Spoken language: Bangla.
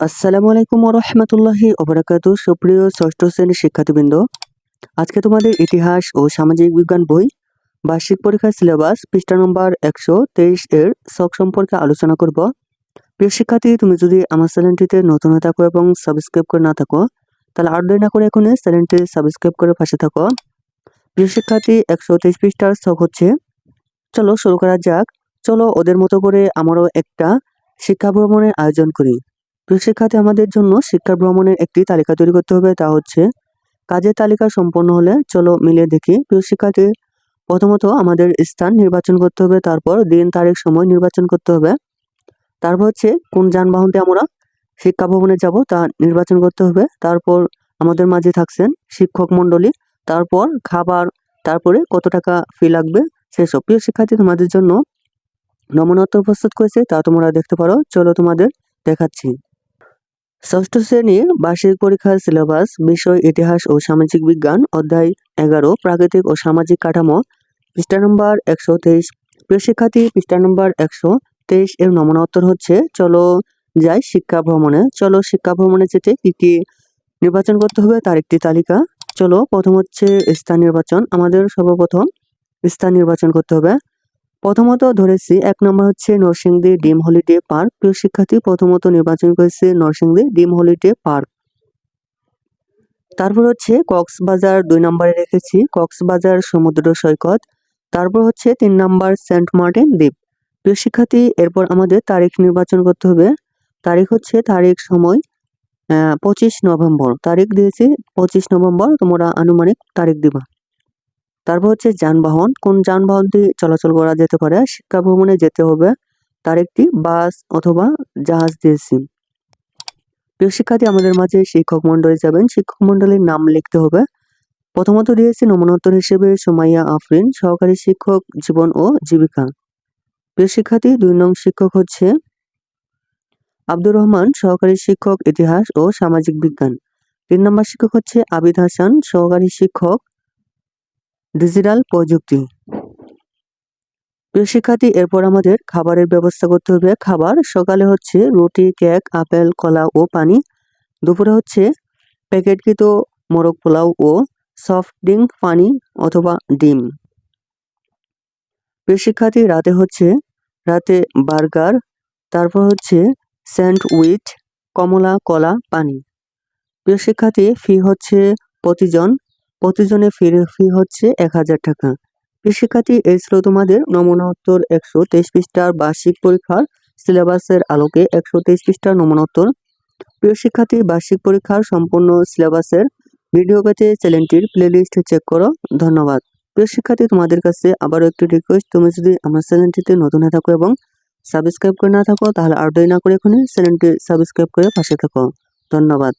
আসসালামু আলাইকুম রহমতুল্লাহি ওবরাকাতু সুপ্রিয় ষষ্ঠ শ্রেণির শিক্ষার্থীবৃন্দ, আজকে তোমাদের ইতিহাস ও সামাজিক বিজ্ঞান বই, বার্ষিক পরীক্ষার সিলেবাস, পৃষ্ঠা নম্বর একশো তেইশ এর শখ সম্পর্কে আলোচনা করব। প্রিয় শিক্ষার্থী, তুমি যদি আমার চ্যানেলটিতে নতুন হয়ে থাকো এবং সাবস্ক্রাইব করে না থাকো, তাহলে আর দেরি না করে এখনই চ্যানেলটি সাবস্ক্রাইব করে পাশে থাকো। প্রিয় শিক্ষার্থী, একশো তেইশ পৃষ্ঠার শখ হচ্ছে, চলো শুরু করা যাক। চলো ওদের মতো করে আমারও একটা শিক্ষা ভ্রমণের আয়োজন করি। প্রিয় শিক্ষার্থী আমাদের জন্য শিক্ষা ভ্রমণের একটি তালিকা তৈরি করতে হবে, তা হচ্ছে কাজের তালিকা সম্পন্ন হলে চলো মিলে দেখি প্রিয় শিক্ষার্থী প্রথমত আমাদের স্থান নির্বাচন করতে হবে, তারপর দিন, তারিখ, সময় নির্বাচন করতে হবে। তারপর হচ্ছে কোন যানবাহনতে আমরা শিক্ষা ভবনে যাব তা নির্বাচন করতে হবে, তারপর আমাদের মাঝে থাকছেন শিক্ষক মণ্ডলী, তারপর খাবার, তারপরে কত টাকা ফি লাগবে সেসব। প্রিয় শিক্ষার্থী তোমাদের জন্য নমনত্ব প্রস্তুত করেছে, তা তোমরা দেখতে পারো, চলো তোমাদের দেখাচ্ছি। ষষ্ঠ শ্রেণির বার্ষিক পরীক্ষার সিলেবাস বিষয়, ইতিহাস ও সামাজিক বিজ্ঞান, অধ্যায় এগারো, প্রাকৃতিক ও সামাজিক কাঠামো, পৃষ্ঠা নম্বর একশো তেইশ। প্রিয় শিক্ষার্থী, পৃষ্ঠা নম্বর একশো তেইশ এর নমুনা উত্তর হচ্ছে, চলো যাই শিক্ষা ভ্রমণে। চলো শিক্ষা ভ্রমণে যেতে কি কি নির্বাচন করতে হবে তার একটি তালিকা। চলো, প্রথম হচ্ছে স্থান নির্বাচন। আমাদের সর্বপ্রথম স্থান নির্বাচন করতে হবে। প্রথমত ধরেছি, এক নম্বর হচ্ছে নরসিংদী ডিম হলিডে পার্ক। প্রিয় শিক্ষার্থী, প্রথমত নির্বাচন করেছে নরসিংদী ডিম হলিডে পার্ক। তারপর হচ্ছে কক্সবাজার দুই নম্বরে রেখেছি, কক্সবাজার সমুদ্র সৈকত। তারপর হচ্ছে তিন নম্বর সেন্ট মার্টিন দ্বীপ। প্রিয় শিক্ষার্থী, এরপর আমাদের তারিখ নির্বাচন করতে হবে। তারিখ হচ্ছে তারিখ সময় পঁচিশ নভেম্বর। তারিখ দিয়েছি পঁচিশ নভেম্বর, তোমরা আনুমানিক তারিখ দিবা। তারপর হচ্ছে যানবাহন, কোন যানবাহন দিয়ে চলাচল করা যেতে পারে, শিক্ষা ভ্রমণে যেতে হবে, তার একটি বাস অথবা জাহাজ দিয়েছি প্রিয় শিক্ষার্থী, আমাদের মাঝে শিক্ষক মন্ডলী যাবেন। শিক্ষক মন্ডলীর নাম লিখতে হবে। প্রথমত দিয়েছি নমনোত্তর হিসেবে সুমাইয়া আফরিন, সহকারী শিক্ষক জীবন ও জীবিকা। প্রিয় শিক্ষার্থী, দুই নং শিক্ষক হচ্ছে আব্দুর রহমান, সহকারী শিক্ষক ইতিহাস ও সামাজিক বিজ্ঞান। তিন নম্বর শিক্ষক হচ্ছে আবিদ হাসান, সহকারী শিক্ষক ডিজিটাল প্রযুক্তি। প্রিয় শিক্ষার্থী, এরপর আমাদের খাবারের ব্যবস্থা করতে হবে। খাবার সকালে হচ্ছে রুটি, কেক, আপেল, কলা ও পানি। দুপুরে হচ্ছে প্যাকেটকৃত মোরগ পোলাও ও সফট ড্রিঙ্ক, পানি অথবা ডিম। প্রিয় শিক্ষার্থী, রাতে হচ্ছে, রাতে বার্গার, তারপর হচ্ছে স্যান্ডউইচ, কমলা, কলা, পানি। প্রিয় শিক্ষার্থী, ফি হচ্ছে প্রতিজন প্রতিজনে ফিরে ফি হচ্ছে এক হাজার টাকা। শিক্ষার্থী এই ছিল তোমাদের নমুনা উত্তর একশো তেইশ পৃষ্ঠার বার্ষিক পরীক্ষার সিলেবাসের আলোকে একশো তেইশ পৃষ্ঠার নমুনা উত্তর। প্রিয় শিক্ষার্থী, বার্ষিক পরীক্ষার সম্পূর্ণ সিলেবাসের ভিডিও পেতে চ্যানেলটির প্লেলিস্ট চেক করো। ধন্যবাদ। প্রিয় শিক্ষার্থী, তোমাদের কাছে আবারও একটি রিকোয়েস্ট তুমি যদি আমার চ্যানেলটিতে নতুন হয়ে থাকো এবং সাবস্ক্রাইব করে না থাকো, তাহলে আর দেরি না করে এখানে চ্যানেলটি সাবস্ক্রাইব করে পাশে থাকো। ধন্যবাদ।